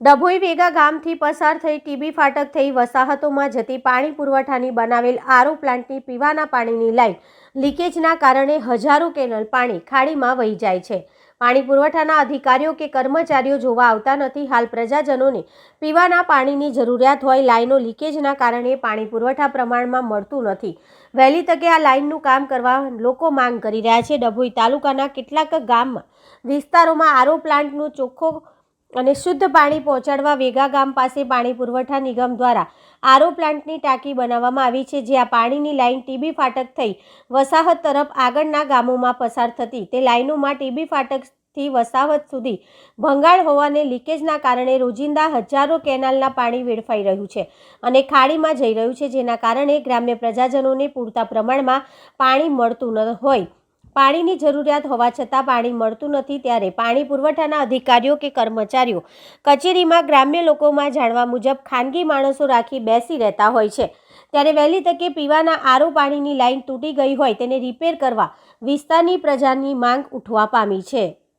ડભોઈ વેગા ગામથી પસાર થઈ ટીબી ફાટક થઈ વસાહતોમાં જતી પાણી પુરવઠાની બનાવેલ આરો પ્લાન્ટની પીવાના પાણીની લાઇન લીકેજના કારણે હજારો કેનલ પાણી ખાડીમાં વહી જાય છે. પાણી પુરવઠાના અધિકારીઓ કે કર્મચારીઓ જોવા આવતા નથી. હાલ પ્રજાજનોને પીવાના પાણીની જરૂરિયાત હોય, લાઈનો લીકેજના કારણે પાણી પુરવઠા પ્રમાણમાં મળતું નથી. વહેલી તકે આ લાઇનનું કામ કરવા લોકો માંગ કરી રહ્યા છે. ડભોઈ તાલુકાના કેટલાક ગામમાં વિસ્તારોમાં આરો પ્લાન્ટનું ચોખ્ખો અને શુદ્ધ પાણી પહોંચાડવા વેગા ગામ પાસે પાણી પુરવઠા નિગમ દ્વારા આરો પ્લાન્ટની ટાંકી બનાવવામાં આવી છે જ્યાં પાણીની લાઇન ટીબી ફાટક થઈ વસાહત તરફ આગળના ગામોમાં પસાર થતી. તે લાઇનોમાં ટીબી ફાટકથી વસાહત સુધી ભંગાળ હોવાને લીકેજના કારણે રોજિંદા હજારો કેનાલના પાણી વેડફાઈ રહ્યું છે અને ખાડીમાં જઈ રહ્યું છે, જેના કારણે ગ્રામ્ય પ્રજાજનોને પૂરતા પ્રમાણમાં પાણી મળતું ન હોય. પાણીની જરૂરિયાત હોવા છતાં પાણી મળતું નથી ત્યારે પાણી પુરવઠાના અધિકારીઓ કે કર્મચારીઓ કચેરીમાં ગ્રામ્ય લોકોમાં જાણવા મુજબ ખાનગી માણસો રાખી બેસી રહેતા હોય છે. ત્યારે વહેલી તકે પીવાના આરો પાણીની લાઈન તૂટી ગઈ હોય તેને રિપેર કરવા વિસ્તારની પ્રજાની માંગ ઉઠવા પામી છે.